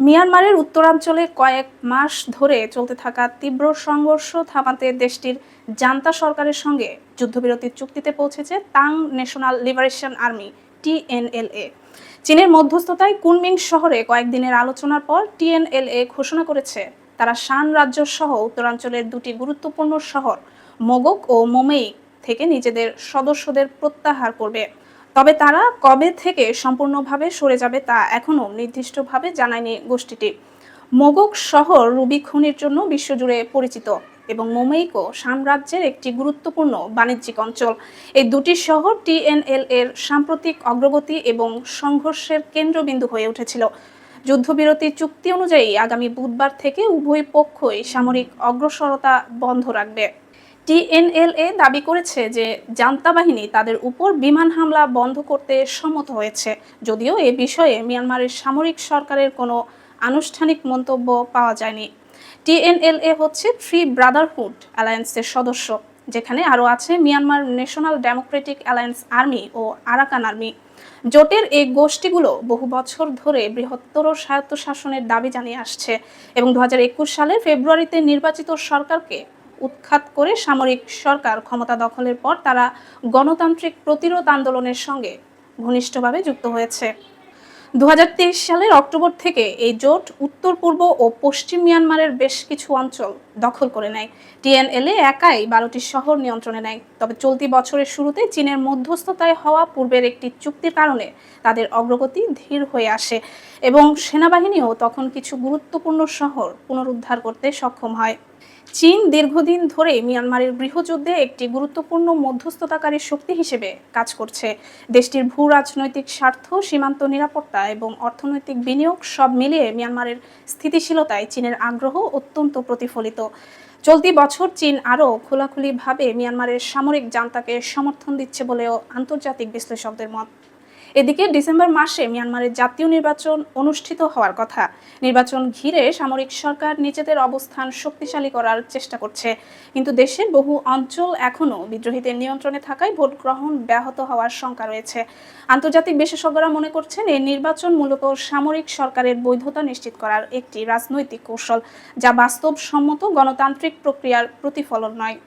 মিয়ানমারের উত্তরাঞ্চলে কয়েক মাস ধরে চলতে থাকা তীব্র সংঘর্ষ থামাতে দেশটির জান্তা সরকারের সঙ্গে যুদ্ধবিরতির চুক্তিতে পৌঁছেছে Ta'ang National Liberation Army, TNLA. চীনের মধ্যস্থতায় কুনমিং শহরে কয়েকদিনের আলোচনার পর টিএনএলএ ঘোষণা করেছে, তারা শান রাজ্য সহ উত্তরাঞ্চলের দুটি গুরুত্বপূর্ণ শহর, মোগক ও মোমেই, থেকে নিজেদের সদস্যদের প্রত্যাহার করবে। তবে তারা কবে থেকে সম্পূর্ণভাবে সরে যাবে তা এখনও নির্দিষ্টভাবে জানায়নি গোষ্ঠীটি। মোগক শহর রুবি খনির জন্য বিশ্বজুড়ে পরিচিত এবং মোমেইকো সাম্রাজ্যের একটি গুরুত্বপূর্ণ বাণিজ্যিক অঞ্চল। এই দুটি শহর টিএনএল এর সাম্প্রতিক অগ্রগতি এবং সংঘর্ষের কেন্দ্রবিন্দু হয়ে উঠেছিল। যুদ্ধবিরতি চুক্তি অনুযায়ী আগামী বুধবার থেকে উভয় পক্ষই সামরিক অগ্রসরতা বন্ধ রাখবে। টিএনএলএ দাবি করেছে যে জান্তা বাহিনী তাদের উপর বিমান হামলা বন্ধ করতে সম্মত হয়েছে। যদিও এ বিষয়ে মিয়ানমারের সামরিক সরকারের কোনো আনুষ্ঠানিক মন্তব্য পাওয়া যায়নি। টিএনএলএ হচ্ছে থ্রি ব্রাদারহুড অ্যালায়েন্সের সদস্য, যেখানে আরও আছে Myanmar National Democratic Alliance Army ও আরাকান আর্মি। জোটের এই গোষ্ঠীগুলো বহু বছর ধরে বৃহত্তর স্বায়ত্তশাসনের দাবি জানিয়ে আসছে এবং দু সালের ফেব্রুয়ারিতে নির্বাচিত সরকারকে উৎখাত করে সামরিক সরকার ক্ষমতা দখলের পর তারা গণতান্ত্রিক প্রতিরোধ আন্দোলনের সঙ্গে ঘনিষ্ঠভাবে যুক্ত হয়েছে। দু হাজার তেইশ সালের অক্টোবর থেকে এই জোট উত্তর, পূর্ব ও পশ্চিম মিয়ানমারের বেশ কিছু অঞ্চল দখল করে নেয়। টিএনএলএ একাই বারোটি শহর নিয়ন্ত্রণে নেয়। তবে চলতি বছরের শুরুতে চীনের মধ্যস্থতায় হওয়া পূর্বের একটি চুক্তির কারণে তাদের অগ্রগতি ধীর হয়ে আসে এবং সেনাবাহিনীও তখন কিছু গুরুত্বপূর্ণ শহর পুনরুদ্ধার করতে সক্ষম হয়। চীন দীর্ঘদিন ধরে মিয়ানমারের গৃহযুদ্ধে একটি গুরুত্বপূর্ণ মধ্যস্থতাকারী শক্তি হিসেবে কাজ করছে। দেশটির ভূ রাজনৈতিক স্বার্থ, সীমান্ত নিরাপত্তা এবং অর্থনৈতিক বিনিয়োগ সব মিলিয়ে মিয়ানমারের স্থিতিশীলতায় চীনের আগ্রহ অত্যন্ত প্রতিফলিত। চলতি বছর চীন আরও খোলাখুলিভাবে মিয়ানমারের সামরিক জান্তাকে সমর্থন দিচ্ছে বলেও আন্তর্জাতিক বিশ্লেষকদের মত। এদিকে ডিসেম্বর মাসে মিয়ানমারের জাতীয় নির্বাচন অনুষ্ঠিত হওয়ার কথা। নির্বাচন ঘিরে সামরিক সরকার নিজেদের অবস্থান শক্তিশালী করার চেষ্টা করছে। কিন্তু দেশের বহু অঞ্চল এখনও বিদ্রোহীদের নিয়ন্ত্রণে থাকায় ভোট গ্রহণ ব্যাহত হওয়ার শঙ্কা রয়েছে। আন্তর্জাতিক বিশেষজ্ঞরা মনে করছেন, এই নির্বাচন মূলত সামরিক সরকারের বৈধতা নিশ্চিত করার একটি রাজনৈতিক কৌশল, যা বাস্তবসম্মত গণতান্ত্রিক প্রক্রিয়ার প্রতিফলন নয়।